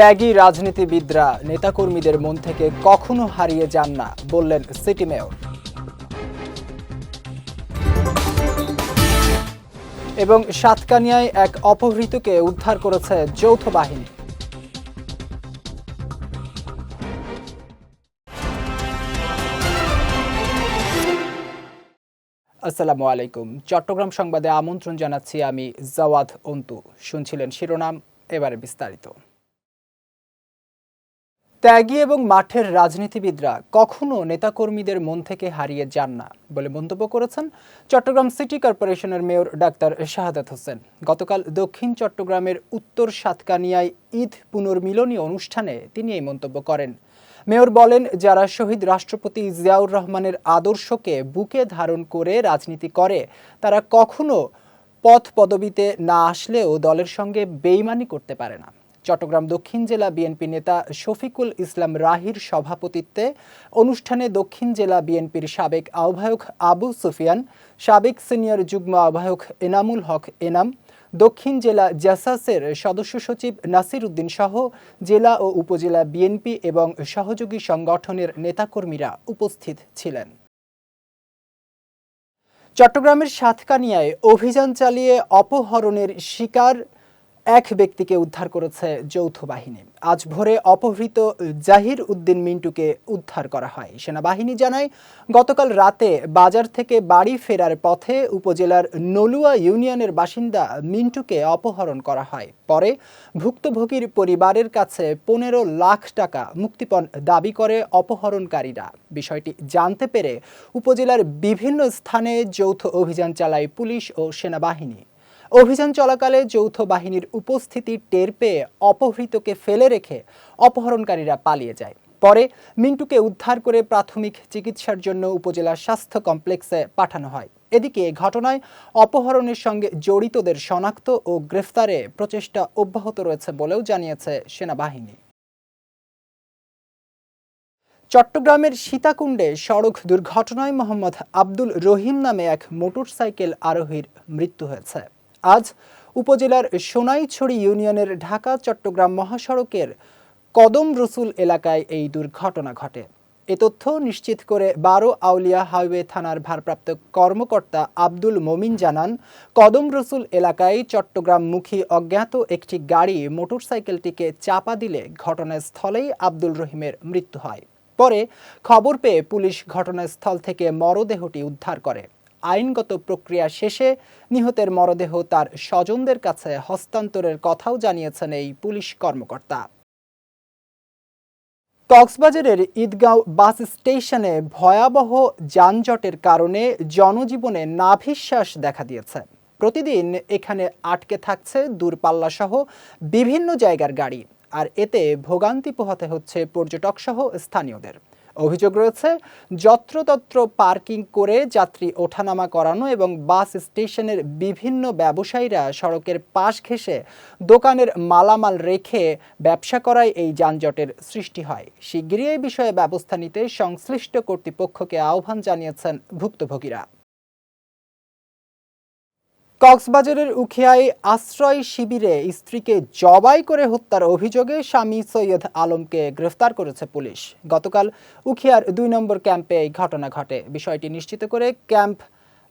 ত্যাগী রাজনীতিবিদরা নেতাকর্মীদের মন থেকে কখনো হারিয়ে যান না, বললেন সিটি মেয়র। এবং সাতকানিয়ায় এক অপহৃতকে উদ্ধার করেছে যৌথ বাহিনী। আসসালামু আলাইকুম। চট্টগ্রাম সংবাদে আমন্ত্রণ জানাচ্ছি আমি জাওয়াদ অন্তু। শুনছিলেন শিরোনাম, এবারে বিস্তারিত। ত্যাগী এবং মাঠের রাজনীতিবিদরা কখনো নেতাকর্মীদের মন থেকে হারিয়ে যান না বলে মন্তব্য করেছেন চট্টগ্রাম সিটি কর্পোরেশনের মেয়র ডাক্তার শাহাদাত হোসেন। গতকাল দক্ষিণ চট্টগ্রামের উত্তর সাতকানিয়ায় ঈদ পুনর্মিলনী অনুষ্ঠানে তিনি এই মন্তব্য করেন। মেয়র বলেন, যারা শহীদ রাষ্ট্রপতি জিয়াউর রহমানের আদর্শকে বুকে ধারণ করে রাজনীতি করে, তারা কখনো পথ পদবিতে না আসলেও দলের সঙ্গে বেইমানি করতে পারে না। চট্টগ্রাম দক্ষিণ জেলা বিএনপি নেতা শফিকুল ইসলাম রাহির সভাপতিত্বে অনুষ্ঠানে দক্ষিণ জেলা বিএনপির সাবেক আহ্বায়ক আবু সুফিয়ান, সাবেক সিনিয়র যুগ্ম আহ্বায়ক এনামুল হক এনাম, দক্ষিণ জেলা জাসাসের সদস্য সচিব নাসির উদ্দিন সহ জেলা ও উপজেলা বিএনপি এবং সহযোগী সংগঠনের নেতাকর্মীরা উপস্থিত ছিলেন। চট্টগ্রামের সাতকানিয়ায় অভিযান চালিয়ে অপহরণের শিকার এক ব্যক্তিকে উদ্ধার করেছে যৌথ বাহিনী। আজ ভোরে অপহৃত জাহির উদ্দিন মিন্টুকে উদ্ধার করা হয়। সেনাবাহিনী জানায়, গতকাল রাতে বাজার থেকে বাড়ি ফেরার পথে উপজেলার নলুয়া ইউনিয়নের বাসিন্দা মিন্টুকে অপহরণ করা হয়। পরে ভুক্তভোগীর পরিবারের কাছে পনেরো লাখ টাকা মুক্তিপণ দাবি করে অপহরণকারীরা। বিষয়টি জানতে পেরে উপজেলার বিভিন্ন স্থানে যৌথ অভিযান চালায় পুলিশ ও সেনাবাহিনী। অভিযান চলাকালে যৌথ বাহিনীর উপস্থিতি টের পেয়ে অপহৃতকে ফেলে রেখে অপহরণকারীরা পালিয়ে যায়। পরে মিন্টুকে উদ্ধার করে প্রাথমিক চিকিৎসার জন্য উপজেলা স্বাস্থ্য কমপ্লেক্সে পাঠানো হয়। এদিকে ঘটনায় অপহরণের সঙ্গে জড়িতদের শনাক্ত ও গ্রেফতারে প্রচেষ্টা অব্যাহত রয়েছে বলেও জানিয়েছে সেনাবাহিনী। চট্টগ্রামের সীতাকুণ্ডে সড়ক দুর্ঘটনায় মোহাম্মদ আব্দুল রহিম নামে এক মোটরসাইকেল আরোহীর মৃত্যু হয়েছে। আজ উপজেলার সোনাইছড়ি ইউনিয়নের ঢাকা, চট্টগ্রাম মহাসড়কের কদম রসুল এলাকায় এই দুর্ঘটনা ঘটে। এ তথ্য নিশ্চিত করে বারো আউলিয়া হাইওয়ে থানার ভারপ্রাপ্ত কর্মকর্তা আব্দুল মমিন জানান, কদম রসুল এলাকায় চট্টগ্রামমুখী অজ্ঞাত একটি গাড়ি মোটরসাইকেলটিকে চাপা দিলে ঘটনাস্থলেই আব্দুল রহিমের মৃত্যু হয়। পরে খবর পেয়ে পুলিশ ঘটনাস্থল থেকে মরদেহটি উদ্ধার করে। আইনগত প্রক্রিয়া শেষে নিহতের মরদেহ তার স্বজনদের কাছে হস্তান্তরের কথাও জানিয়েছেন এই পুলিশ কর্মকর্তা। কক্সবাজারের ঈদগাঁও বাস স্টেশনে ভয়াবহ যানজটের কারণে জনজীবনে নাভিশ্বাস দেখা দিয়েছে। প্রতিদিন এখানে আটকে থাকছে দূরপাল্লাসহ বিভিন্ন জায়গার গাড়ি, আর এতে ভোগান্তি পোহাতে হচ্ছে পর্যটক সহ স্থানীয়দের। অভিযোগ রয়েছে, যত্রতত্র পার্কিং করে যাত্রী ওঠানামা করানো এবং বাস স্টেশনের বিভিন্ন ব্যবসায়ীরা সড়কের পাশ ঘেঁষে দোকানের মালামাল রেখে ব্যবসা করায় এই যানজটের সৃষ্টি হয়। শিগগিরই এই বিষয়ে ব্যবস্থা নিতে সংশ্লিষ্ট কর্তৃপক্ষকে আহ্বান জানিয়েছেন ভুক্তভোগীরা। কক্সবাজারের উখিয়ায় আশ্রয় শিবিরে স্ত্রীকে জবাই করে হত্যার অভিযোগে স্বামী সৈয়দ আলমকে গ্রেফতার করেছে পুলিশ। গতকাল উখিয়ার দুই নম্বর ক্যাম্পে এই ঘটনা ঘটে। বিষয়টি নিশ্চিত করে ক্যাম্প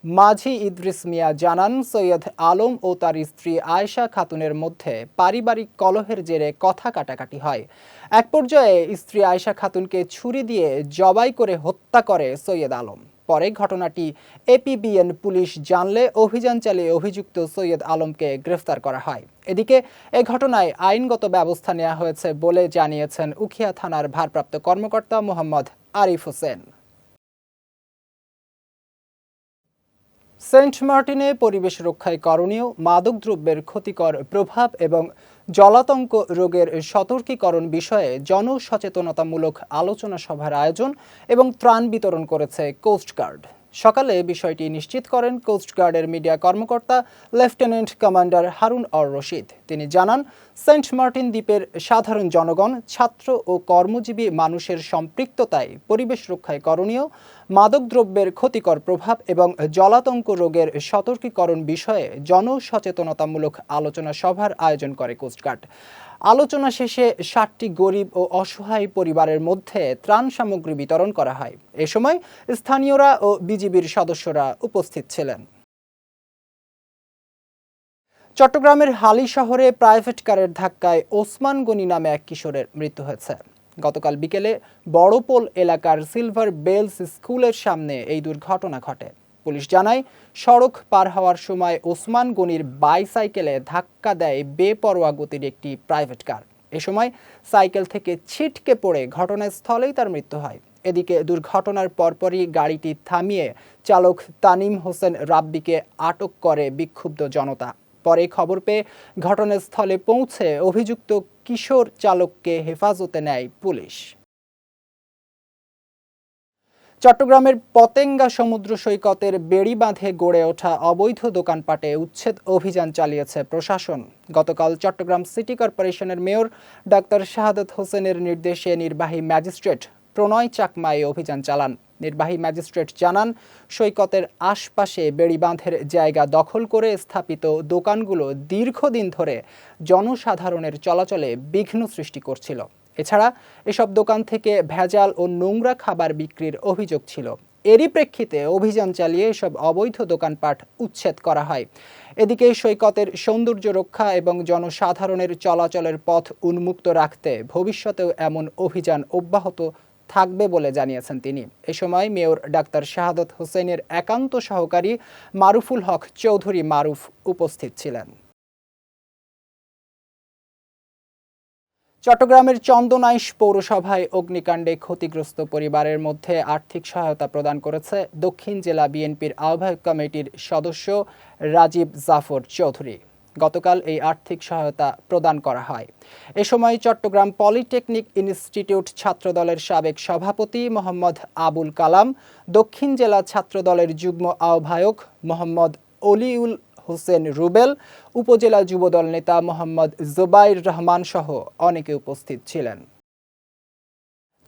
মাঝি ইদ্রিস মিয়া জানান, সৈয়দ আলম ও তার স্ত্রী আয়েশা খাতুনের মধ্যে পারিবারিক কলহের জেরে কথা কাটাকাটি হয়। এক পর্যায়ে স্ত্রী আয়েশা খাতুনকে ছুরি দিয়ে জবাই করে হত্যা করে সৈয়দ আলম। পরে ঘটনাটি এপিবিএন পুলিশ জানলে অভিযান চালিয়ে অভিযুক্ত সৈয়দ আলমকে গ্রেফতার করা হয়। এদিকে এ ঘটনায় আইনগত ব্যবস্থা নেওয়া হয়েছে বলে জানিয়েছেন উখিয়া থানার ভারপ্রাপ্ত কর্মকর্তা মোহাম্মদ আরিফ হোসেন। সেন্ট মার্টিনে পরিবেশ রক্ষায় করণীয় মাদকদ্রব্যের ক্ষতিকর প্রভাব এবং জলাতঙ্ক রোগের সতর্কীকরণ বিষয়ে জনসচেতনতামূলক আলোচনা সভার আয়োজন এবং ত্রাণ বিতরণ করেছে কোস্টগার্ড সকালে বিষয়টি নিশ্চিত করেন কোস্টগার্ডের মিডিয়া কর্মকর্তা লেফটেন্যান্ট কমান্ডার হারুন অর রশিদ। তিনি জানান, সেন্ট মার্টিন দ্বীপের সাধারণ জনগণ, ছাত্র ও কর্মজীবী মানুষের সম্পৃক্ততায় পরিবেশ রক্ষায় করণীয়, মাদকদ্রব্যের ক্ষতিকর প্রভাব এবং জলাতঙ্ক রোগের সতর্কীকরণ বিষয়ে জনসচেতনতামূলক আলোচনা সভার আয়োজন করে কোস্টগার্ড আলোচনা শেষে ষাটটি গরিব ও অসহায় পরিবারের মধ্যে ত্রাণ সামগ্রী বিতরণ করা হয়। এ সময় স্থানীয়রা ও বিজিবির সদস্যরা উপস্থিত ছিলেন। চট্টগ্রামের হালি শহরে প্রাইভেট কারের ধাক্কায় ওসমান গনি নামে এক কিশোরের মৃত্যু হয়েছে। গতকাল বিকেলে বড়পোল এলাকার সিলভার বেলস স্কুলের সামনে এই দুর্ঘটনা ঘটে। পুলিশ জানায়, সড়ক পার হওয়ার সময় ওসমান গনির বাইসাইকেলে ধাক্কা দেয় বেপরোয়া গতির একটি প্রাইভেট কার। এ সময় সাইকেল থেকে ছিটকে পড়ে ঘটনাস্থলেই তার মৃত্যু হয়। এদিকে দুর্ঘটনার পরপরই গাড়িটি থামিয়ে চালক তানিম হোসেন রাব্বিকে আটক করে বিক্ষুব্ধ জনতা। পরে খবর পেয়ে ঘটনাস্থলে পৌঁছে অভিযুক্ত কিশোর চালককে হেফাজতে নেয় পুলিশ। চট্টগ্রামের পতেঙ্গা সমুদ্র সৈকতের বেড়ি বাঁধে গড়ে ওঠা অবৈধ দোকানপাটে উচ্ছেদ অভিযান চালিয়েছে প্রশাসন। গতকাল চট্টগ্রাম সিটি কর্পোরেশনের মেয়র ডাক্তার শাহাদত হোসেনের নির্দেশে নির্বাহী ম্যাজিস্ট্রেট প্রণয় চাকমা এই অভিযান চালান। নির্বাহী ম্যাজিস্ট্রেট জানান, সৈকতের আশপাশে বেড়িবাঁধের জায়গা দখল করে স্থাপিত দোকানগুলো দীর্ঘদিন ধরে জনসাধারণের চলাচলে বিঘ্ন সৃষ্টি করছিল। এছাড়া এসব দোকান থেকে ভেজাল ও নোংরা খাবার বিক্রির অভিযোগ ছিল। এরই প্রেক্ষিতে অভিযান চালিয়ে এসব অবৈধ দোকানপাট উচ্ছেদ করা হয়। এদিকে সৈকতের সৌন্দর্য রক্ষা এবং জনসাধারণের চলাচলের পথ উন্মুক্ত রাখতে ভবিষ্যতেও এমন অভিযান অব্যাহত থাকবে বলে জানিয়েছেন তিনি। এ সময় মেয়র ডাক্তার শাহাদত হোসেনের একান্ত সহকারী মারুফুল হক চৌধুরী মারুফ উপস্থিত ছিলেন। চট্টগ্রামের চন্দনাইশ পৌরসভায় অগ্নিকাণ্ডে ক্ষতিগ্রস্ত পরিবারের মধ্যে আর্থিক সহায়তা প্রদান করেছে দক্ষিণ জেলা বিএনপির আহ্বায়ক কমিটির সদস্য রাজীব জাফর চৌধুরী। গতকাল এই আর্থিক সহায়তা প্রদান করা হয়। এ সময় চট্টগ্রাম পলিটেকনিক ইনস্টিটিউট ছাত্রদলের সাবেক সভাপতি মোহাম্মদ আবুল কালাম, দক্ষিণ জেলা ছাত্রদলের যুগ্ম আহ্বায়ক মোহাম্মদ অলিউল হোসেন রুবেল উপজেলা যুবদল নেতা মোহাম্মদ জুবাইর রহমান সহ অনেকে উপস্থিত ছিলেন।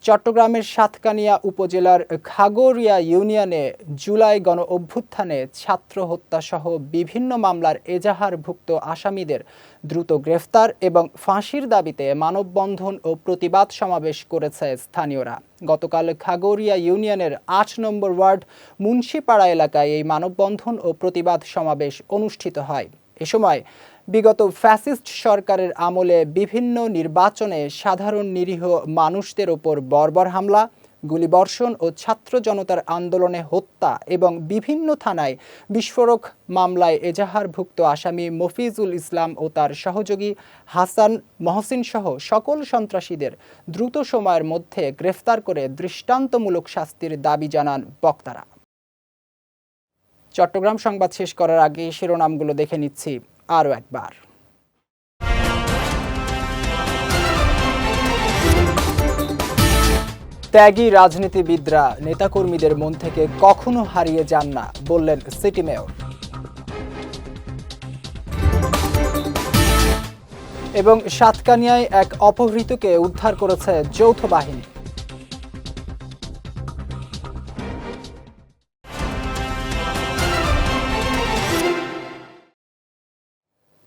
চট্টগ্রামের সাতকানিয়া উপজেলার খাগড়িয়া ইউনিয়নে জুলাই গণ অভ্যুত্থানে ছাত্র হত্যাসহ বিভিন্ন মামলার এজাহারভুক্ত আসামিদের দ্রুত গ্রেফতার এবং ফাঁসির দাবিতে মানববন্ধন ও প্রতিবাদ সমাবেশ করেছে স্থানীয়রা। গতকাল খাগড়িয়া ইউনিয়নের আট নম্বর ওয়ার্ড মুন্সিপাড়া এলাকায় এই মানববন্ধন ও প্রতিবাদ সমাবেশ অনুষ্ঠিত হয়। এ সময় বিগত ফ্যাসিস্ট সরকারের আমলে বিভিন্ন নির্বাচনে সাধারণ নিরীহ মানুষদের ওপর বর্বর হামলা, গুলিবর্ষণ ও ছাত্র জনতার আন্দোলনে হত্যা এবং বিভিন্ন থানায় বিস্ফোরক মামলায় এজাহারভুক্ত আসামি মফিজুল ইসলাম ও তার সহযোগী হাসান মহসিন সহ সকল সন্ত্রাসীদের দ্রুত সময়ের মধ্যে গ্রেফতার করে দৃষ্টান্তমূলক শাস্তির দাবি জানান বক্তারা। চট্টগ্রাম সংবাদ শেষ করার আগে শিরোনামগুলো দেখে নিচ্ছি। আরও একবার। ত্যাগী রাজনীতিবিদরা নেতাকর্মীদের মন থেকে কখনো হারিয়ে যান না, বললেন সিটি মেয়র। এবং সাতকানিয়ায় এক অপহৃতকে উদ্ধার করেছে যৌথ বাহিনী।